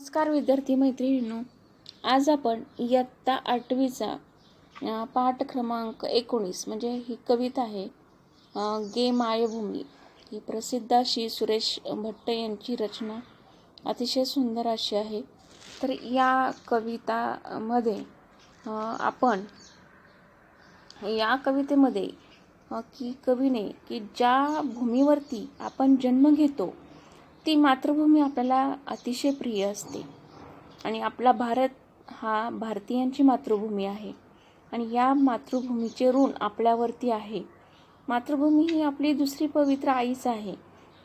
नमस्कार विद्यार्थी मैत्रिणींनो. आज आपण इयत्ता आठवीचा पाठ क्रमांक एकोणीस म्हणजे ही कविता आहे गे मायभूमी. ही प्रसिद्ध अशी सुरेश भट्ट यांची रचना. अतिशय सुंदर अशी आहे. तर या कवितामध्ये आपण या कवितेमध्ये की कवीने की ज्या भूमीवरती आपण जन्म घेतो ती मातृभूमी आपल्याला अतिशय प्रिय असते. आणि आपला भारत हा भारतीयांची मातृभूमी आहे. आणि या मातृभूमीचे ऋण आपल्यावरती आहे. मातृभूमी ही आपली दुसरी पवित्र आईच आहे.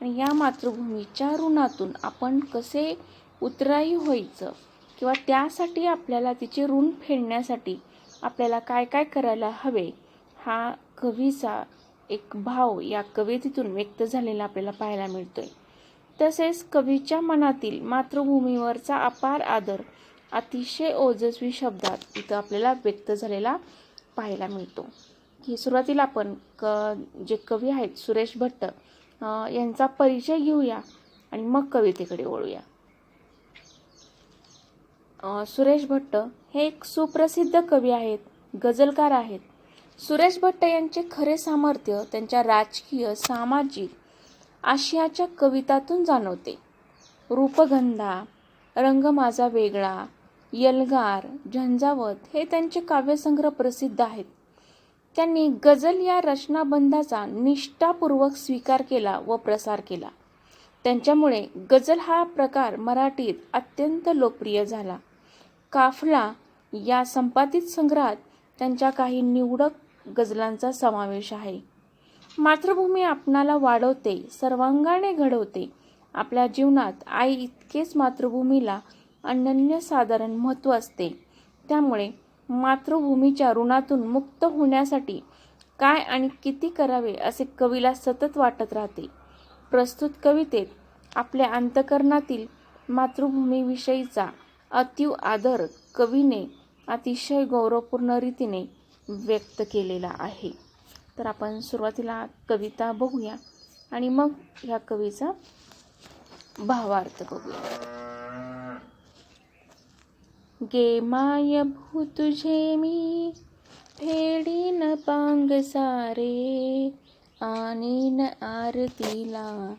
आणि या मातृभूमीच्या ऋणातून आपण कसे उतराई व्हायचं? किंवा त्यासाठी आपल्याला तिचे ऋण फेडण्यासाठी आपल्याला काय काय करायला हवे? हा कवीचा एक भाव या कवितेतून व्यक्त झालेला आपल्याला पाहायला मिळतो आहे तसेच कवीच्या मनातील मातृभूमीवरचा अपार आदर अतिशय ओजस्वी शब्दात इथं आपल्याला व्यक्त झालेला पाहायला मिळतो. की सुरुवातीला आपण क जे कवी आहेत सुरेश भट्ट यांचा परिचय घेऊया आणि मग कवितेकडे वळूया. सुरेश भट्ट हे एक सुप्रसिद्ध कवी आहेत गझलकार आहेत. सुरेश भट्ट यांचे खरे सामर्थ्य त्यांच्या राजकीय सामाजिक आशियाच्या कवितातून जाणवते. रूपगंधा रंग माझा वेगळा यलगार झंझावत हे त्यांचे काव्यसंग्रह प्रसिद्ध आहेत. त्यांनी गझल या रचनाबंधाचा निष्ठापूर्वक स्वीकार केला व प्रसार केला. त्यांच्यामुळे गझल हा प्रकार मराठीत अत्यंत लोकप्रिय झाला. काफला या संपादित संग्रहात त्यांच्या काही निवडक गझलांचा समावेश आहे. मातृभूमी आपणाला वाढवते सर्वांगाने घडवते. आपल्या जीवनात आई इतकेच मातृभूमीला अनन्यसाधारण महत्त्व असते. त्यामुळे मातृभूमीच्या ऋणातून मुक्त होण्यासाठी काय आणि किती करावे असे कवीला सतत वाटत राहते. प्रस्तुत कवितेत आपल्या अंतकरणातील मातृभूमीविषयीचा अतीव आदर कवीने अतिशय गौरवपूर्ण रीतीने व्यक्त केलेला आहे. तर आपण सुरुवातीला कविता बघूया आणि मग ह्या कवीचा भावार्थ बघूया. गे माय भू तुझे मी फेडीन पांग सारे आणीन आरतीला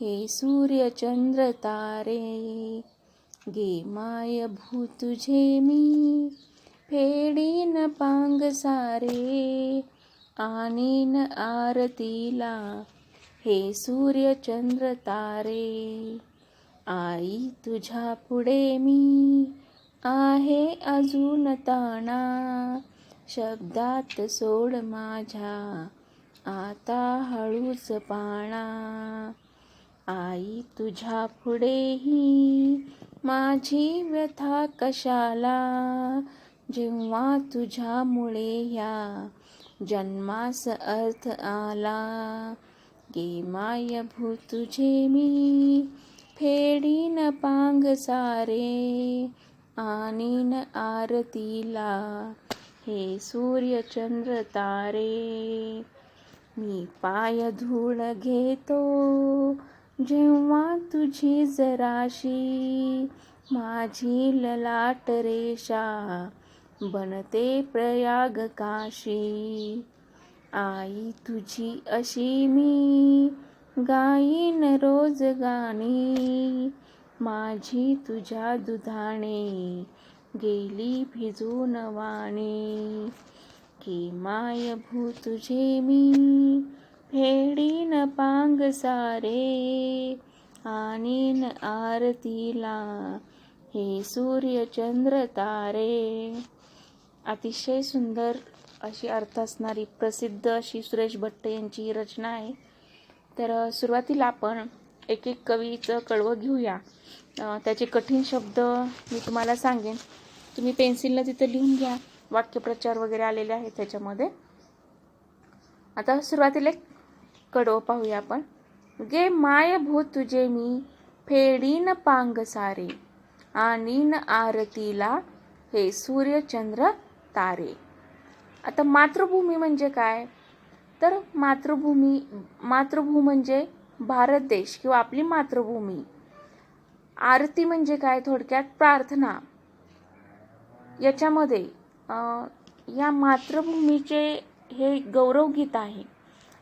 हे सूर्य चंद्र तारे. गे माय भू तुझे मी फेडीन पांग सारे आणीन आरतीला. हे सूर्य चंद्र तारे. आई तुझ्या पुढे मी आहे अजून ताणा. शब्दात सोड माझ्या आता हळूच पाणा. आई तुझ्या पुढेही माझी व्यथा कशाला? जेव्हा तुझ्यामुळे ह्या जन्मास अर्थ आला. गे माय भू तुझे मी फेडीन पांग सारे आणीन आरतीला. हे सूर्य चंद्र तारे मी पाय धूळ घेतो जेव्हा तुझी जराशी माझी ललाट रेषा. बनते प्रयाग काशी आई तुझी अशी मी गाईन रोज गाणी. माझी तुझ्या दुधाने गेली भिजून वाणी. की माय भू तुझे मी फेडीन पांग सारे आणीन आरतीला. हे सूर्य चंद्र तारे. अतिशय सुंदर अशी अर्थ असणारी प्रसिद्ध अशी सुरेश भट्ट यांची ही रचना आहे. तर सुरुवातीला आपण एक एक कवीचं कडवं घेऊया. त्याचे कठीण शब्द मी तुम्हाला सांगेन. तुम्ही पेन्सिलनं तिथं लिहून घ्या. वाक्यप्रचार वगैरे आलेले आहेत त्याच्यामध्ये. आता सुरुवातीला एक कडवं पाहूया आपण. गे माय भू तुझे मी फेडीन पांग सारे. आणीन आरतीला हे सूर्यचंद्र तारे. आता मातृभूमी म्हणजे काय? तर मातृभूमी मातृभू म्हणजे भारत देश किंवा आपली मातृभूमी. आरती म्हणजे काय? थोडक्यात प्रार्थना. याच्यामध्ये या मातृभूमीचे हे गौरवगीत आहे.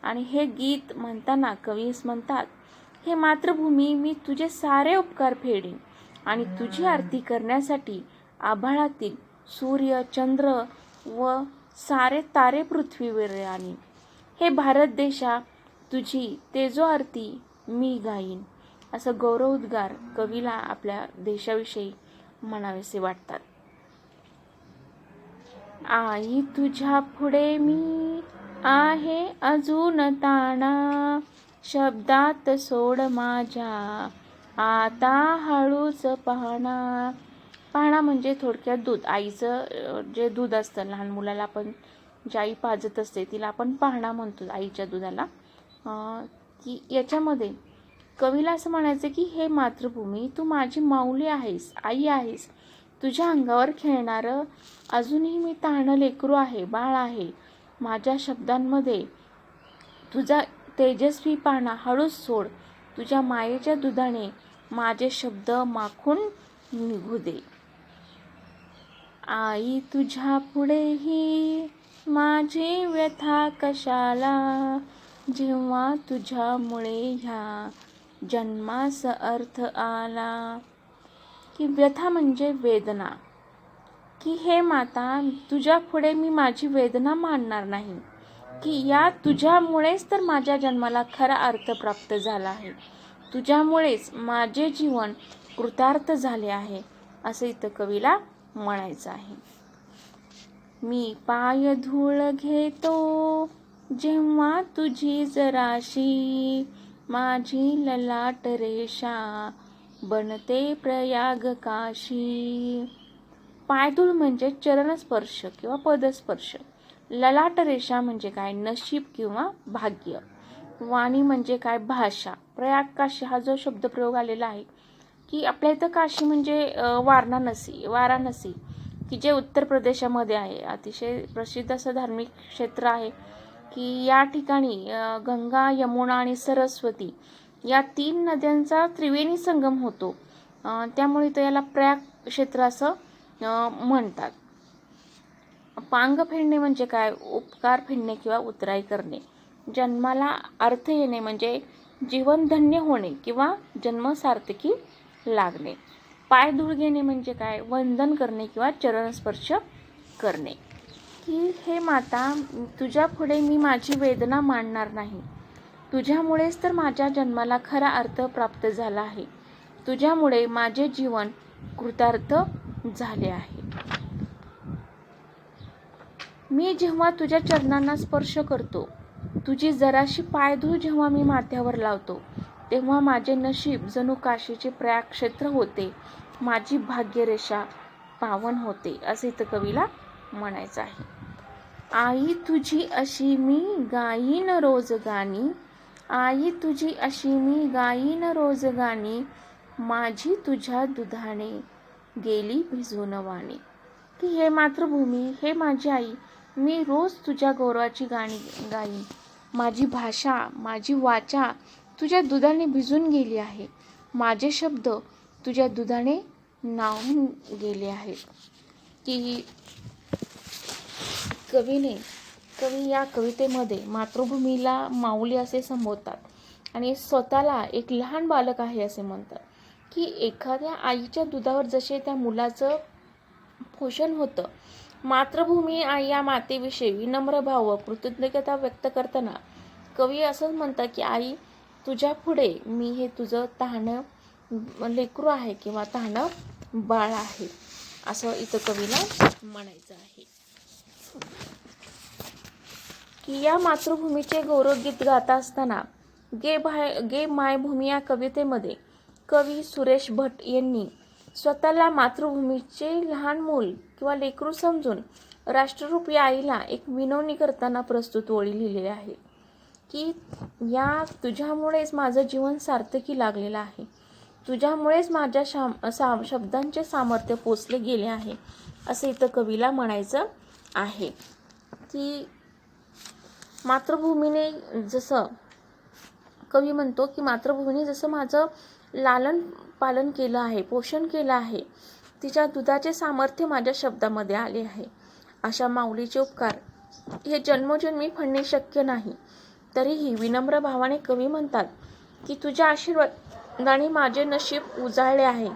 आणि हे गीत म्हणताना कवीस म्हणतात हे मातृभूमी मी तुझे सारे उपकार फेडेन आणि तुझी आरती करण्यासाठी आभाळातील सूर्य चंद्र व सारे तारे पृथ्वीवर आणि. हे भारत देशा तुझी तेजो आरती मी गाईन. असं गौरवोद्गार कवीला आपल्या देशाविषयी म्हणावेसे वाटतात. आई तुझ्या पुढे मी आहे अजून ताणा. शब्दात सोड माझ्या आता हळूच पाहणा. पाहणा म्हणजे थोडक्यात दूध. आईचं जे दूध असतं लहान मुलाला आपण जी आई पाजत असते तिला आपण पाहणा म्हणतो आईच्या दुधाला. की याच्यामध्ये कवीला असं म्हणायचं की हे मातृभूमी तू माझी माऊली आहेस आई आहेस. तुझ्या अंगावर खेळणारं अजूनही मी ताणं लेकरू आहे बाळ आहे. माझ्या शब्दांमध्ये तुझा तेजस्वी पाना हळूच सोड. तुझ्या मायेच्या दुधाने माझे शब्द माखून निघू दे. आई तुझ्या पुढेही माझी व्यथा कशाला? जेव्हा तुझ्यामुळे ह्या जन्मास अर्थ आला. की व्यथा म्हणजे वेदना. की हे माता तुझ्या पुढे मी माझी वेदना मानणार नाही. की या तुझ्यामुळेच तर माझ्या जन्माला खरा अर्थ प्राप्त झाला आहे. तुझ्यामुळेच माझे जीवन कृतार्थ झाले आहे असं इथं कवीला म्हणायचं आहे. मी पाय धूळ घेतो जेव्हा तुझी जराशी माझी ललाट रेषा बनते प्रयाग काशी. पायधूळ म्हणजे चरणस्पर्श किंवा पदस्पर्श. ललाट रेषा म्हणजे काय? नशीब किंवा भाग्य. वाणी म्हणजे काय? भाषा. प्रयाग काशी हा जो शब्दप्रयोग आलेला आहे की आपल्या इथं काशी म्हणजे वाराणसी वाराणसी की जे उत्तर प्रदेशामध्ये आहे. अतिशय प्रसिद्ध असं धार्मिक क्षेत्र आहे की या ठिकाणी गंगा यमुना आणि सरस्वती या तीन नद्यांचा त्रिवेणी संगम होतो. त्यामुळे तो याला प्रयाग क्षेत्र असं म्हणतात. पांग फेडणे म्हणजे काय? उपकार फेडणे किंवा उतराई करणे. जन्माला अर्थ येणे म्हणजे जीवन धन्य होणे किंवा जन्म सार्थकी लागणे. पाय धूळ घेणे म्हणजे काय? वंदन करणे किंवा चरणस्पर्श करणे. की हे माता तुझ्या पुढे मी माझी वेदना मांडणार नाही. तुझ्यामुळेच तर माझ्या जन्माला खरा अर्थ प्राप्त झाला आहे. तुझ्यामुळे माझे जीवन कृतार्थ झाले आहे. मी जेव्हा तुझ्या चरणांना स्पर्श करतो तुझी जराशी पायधूळ जेव्हा मी माथ्यावर लावतो तेव्हा माझे नशीब जणू काशीचे प्रयाग क्षेत्र होते. माझी भाग्यरेषा पावन होते असे इथं कवीला म्हणायचं आहे. आई तुझी अशी मी गाईन रोज गाणी. आई तुझी अशी मी गाईन रोज गाणी. माझी तुझ्या दुधाने गेली भिजून वाणी. की हे मातृभूमी हे माझी आई मी रोज तुझ्या गौरवाची गाणी गाईन. माझी भाषा माझी वाचा तुझ्या दुधाने भिजून गेली आहे. माझे शब्द तुझ्या दुधाने नाहून गेले आहेत. की कवीने कवी या कवितेमध्ये मातृभूमीला माऊली असे संबोधतात आणि स्वतःला एक लहान बालक आहे असे म्हणतात. की एखाद्या आईच्या दुधावर जसे त्या मुलाचं पोषण होतं मातृभूमी आई या मातेविषयी विनम्र भाव व कृतज्ञता व्यक्त करताना कवी असंच म्हणतात की आई तुझ्या पुढे मी हे तुझं तहाणं लेकरू आहे किंवा तहाणं बाळ आहे असं इथं कवीला म्हणायचं आहे. की या मातृभूमीचे गौरवगीत गात असताना गे भाय गे मायभूमी या कवितेमध्ये कवी सुरेश भट यांनी स्वतःला मातृभूमीचे लहान मूल किंवा लेकरू समजून राष्ट्ररूपी आईला एक विनवणी करताना प्रस्तुत ओळी लिहिलेली आहे. की या तुझ्यामुळेच माझं जीवन सार्थकी लागलेलं आहे. तुझ्यामुळेच माझ्या शाम सा शब्दांचे सामर्थ्य पोचले गेले आहे असं इथं कवीला म्हणायचं आहे. की मातृभूमीने जसं कवी म्हणतो की मातृभूमीने जसं माझं लालन पालन केलं आहे पोषण केलं आहे तिच्या दुधाचे सामर्थ्य माझ्या शब्दामध्ये आले आहे. अशा माऊलीचे उपकार हे जन्मोजन्मी फडणे शक्य नाही. तरीही विनम्र भावाने कवी म्हणतात की तुझ्या आशीर्वादाने माझे नशीब उजाळले आहे.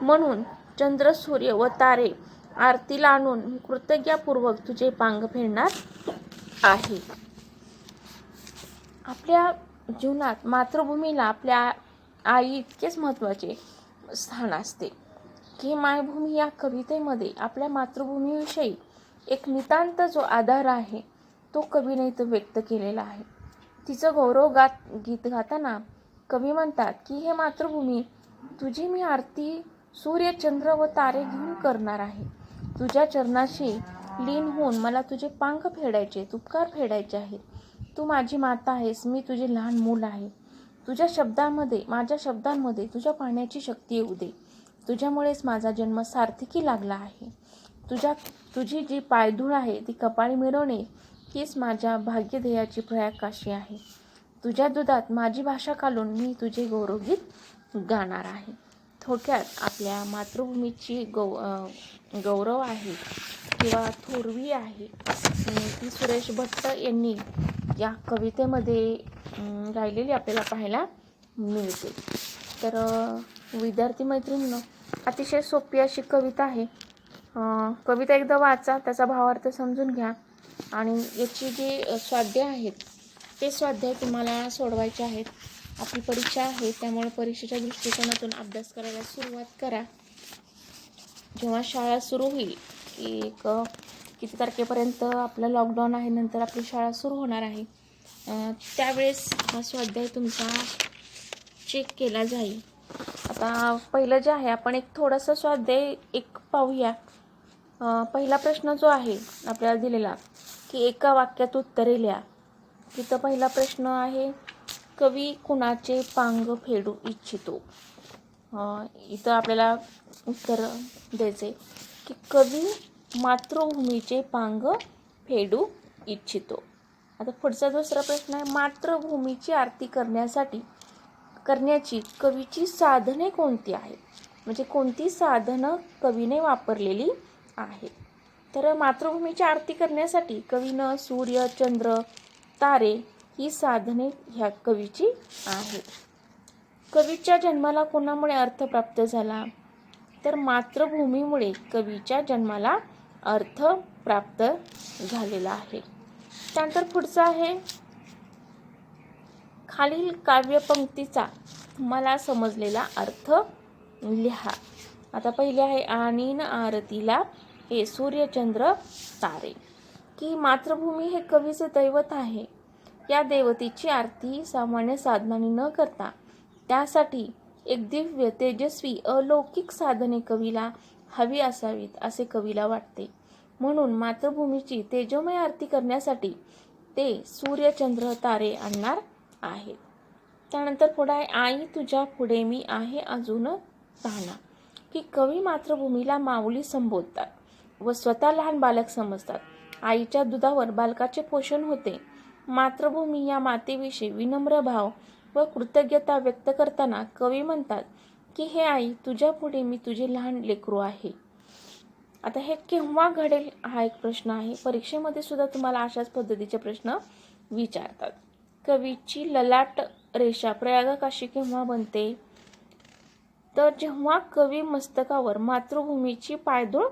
म्हणून चंद्र सूर्य व तारे आरतीला आणून कृतज्ञापूर्वक तुझे पांग फेडणार आहे. आपल्या जीवनात मातृभूमीला आपल्या आई इतकेच महत्त्वाचे स्थान असते. की मायभूमी या कवितेमध्ये आपल्या मातृभूमीविषयी एक नितांत जो आधार आहे तो कवीने इथं व्यक्त केलेला आहे. तिचं गौरव गात गीत गाताना कवी म्हणतात की हे मातृभूमी तुझी मी आरती सूर्य चंद्र व तारे घेऊन करणार आहे. तुझ्या चरणाशी लीन होऊन मला तुझे पांख फेडायचे उपकार फेडायचे आहेत. तू माझी माता आहेस मी तुझे लहान मूल आहे. तुझ्या शब्दांमध्ये माझ्या शब्दांमध्ये तुझ्या पाण्याची शक्ती येऊ दे. तुझ्यामुळेच माझा जन्म सार्थकी लागला आहे. तुझ्या तुझी जी पायधूळ आहे ती कपाळी मिळवणे हीच माझ्या भाग्यधेयाची प्रयाकाशी आहे. तुझ्या दुधात माझी भाषा घालून मी तुझे गौरवगीत गाणार आहे. थोडक्यात आपल्या मातृभूमीची गौ गौरव आहे किंवा थोरवी आहे. ती सुरेश भट्ट यांनी या कवितेमध्ये गायलेली आपल्याला पाहायला मिळते. तर विद्यार्थी मैत्रिणीनं अतिशय सोपी अशी कविता आहे. कविता एकदा वाचा त्याचा भावार्थ समजून घ्या. आणि याची जी स्वाध्याय आहेत ते स्वाध्याय तुम्हाला सोडवायचे आहेत. आपली परीक्षा आहे त्यामुळे परीक्षेच्या दृष्टिकोनातून अभ्यास करायला सुरुवात करा. जेव्हा शाळा सुरू होईल की एक किती तारखेपर्यंत आपलं लॉकडाऊन आहे नंतर आपली शाळा सुरू होणार आहे त्यावेळेस हा स्वाध्याय तुमचा चेक केला जाईल. आता पहिलं जे आहे आपण एक थोडंसं स्वाध्याय एक पाहूया. पहिला प्रश्न जो आहे आपल्याला दिलेला की एका वाक्यात उत्तरे लिहा. तिथं पहिला प्रश्न आहे कवी कुणाचे पांग फेडू इच्छितो? इथं आपल्याला उत्तर द्यायचे की कवी मातृभूमीचे पांग फेडू इच्छितो. आता पुढचा दुसरा प्रश्न आहे मातृभूमीची आरती करण्यासाठी करण्याची कवीची साधने कोणती आहेत? म्हणजे कोणती साधनं कवीने वापरलेली आहेत? तर मातृभूमीची आरती करण्यासाठी कवीनं सूर्य चंद्र तारे ही साधने ह्या कवीची आहेत. कवीच्या जन्माला कोणामुळे अर्थ प्राप्त झाला? तर मातृभूमीमुळे कवीच्या जन्माला अर्थ प्राप्त झालेला आहे. त्यानंतर पुढचं आहे. खालील काव्यपंक्तीचा मला समजलेला अर्थ लिहा. आता पहिले आहे आणि न आरतीला हे सूर्यचंद्र तारे. की मातृभूमी हे कवीचे दैवत आहे. या देवतेची आरती सामान्य साधनाने न करता त्यासाठी एक दिव्य तेजस्वी अलौकिक साधने कवीला हवी असावीत असे कवीला वाटते. म्हणून मातृभूमीची तेजोमय आरती करण्यासाठी ते सूर्यचंद्र तारे आणणार आहेत. त्यानंतर पुढे आहे आई तुझ्या पुढे मी आहे अजून राहणार. की कवी मातृभूमीला माऊली संबोधतात. व स्वतः लहान बालक समजतात. आईच्या दुधावर बालकाचे पोषण होते. मातृभूमी या मातेविषयी विनम्र भाव व कृतज्ञता व्यक्त करताना कवी म्हणतात की हे आई तुझ्या पुढे मी तुझे लहान लेकरू आहे. आता हे केव्हा घडेल हा एक प्रश्न आहे. परीक्षेमध्ये सुद्धा तुम्हाला अशाच पद्धतीचे प्रश्न विचारतात. कवीची ललाट रेषा प्रयागाकाशी केव्हा बनते? तर जेव्हा कवी मस्तकावर मातृभूमीची पायदूळ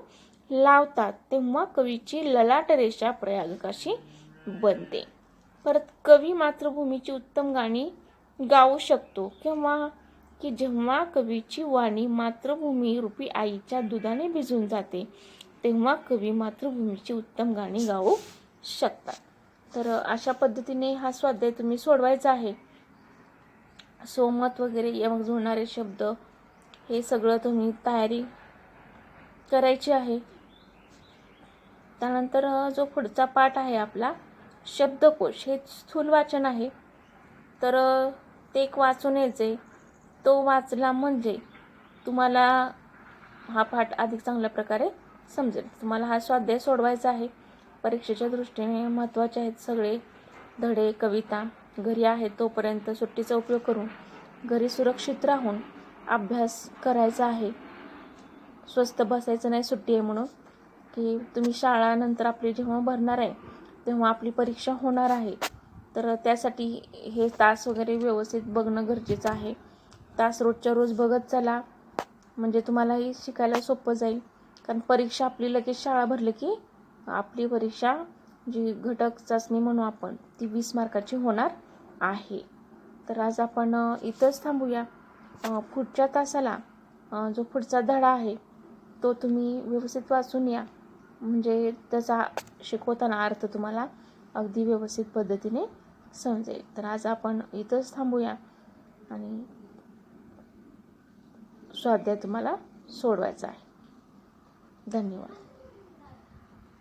लावतात तेव्हा कवीची ललाट रेषा प्रयागकाशी बनते. परत कवी मातृभूमीची उत्तम गाणी गाऊ शकतो किंवा की जेव्हा कवीची वाणी मातृभूमी रूपी आईच्या दुधाने भिजून जाते तेव्हा कवी मातृभूमीची उत्तम गाणी गाऊ शकतात. तर अशा पद्धतीने हा स्वाध्याय तुम्ही सोडवायचा आहे. सोमत वगैरे यामग जुळणारे शब्द हे सगळं तुम्ही तयारी करायची आहे. त्यानंतर जो पुढचा पाठ आहे आपला शब्दकोश हे स्थूल वाचन आहे. तर ते एक वाचून यायचे. तो वाचला म्हणजे तुम्हाला हा पाठ अधिक चांगल्या प्रकारे समजेल. तुम्हाला हा स्वाध्याय सोडवायचा आहे. परीक्षेच्या दृष्टीने महत्त्वाचे आहेत सगळे धडे कविता. घरी आहेत तोपर्यंत सुट्टीचा उपयोग करून घरी सुरक्षित राहून अभ्यास करायचा आहे. स्वस्त बसायचं नाही सुट्टी आहे म्हणून. की तुम्ही शाळानंतर आपली जेव्हा भरणार आहे तेव्हा आपली परीक्षा होणार आहे. तर त्यासाठी हे तास वगैरे व्यवस्थित बघणं गरजेचं आहे. तास रोजच्या रोज बघत चला. म्हणजे तुम्हालाही शिकायला सोपं जाईल. कारण परीक्षा आपली लगेच शाळा भरली की आपली परीक्षा जी घटक चाचणी म्हणू आपण ती वीस मार्काची होणार आहे. तर आज आपण इथंच थांबूया. पुढच्या तासाला जो पुढचा धडा आहे तो तुम्ही व्यवस्थित वाचून या. म्हणजे त्याचा शिकवताना अर्थ तुम्हाला अगदी व्यवस्थित पद्धतीने समजेल. तर आज आपण इथंच थांबूया आणि स्वाध्याय तुम्हाला सोडवायचा आहे. धन्यवाद.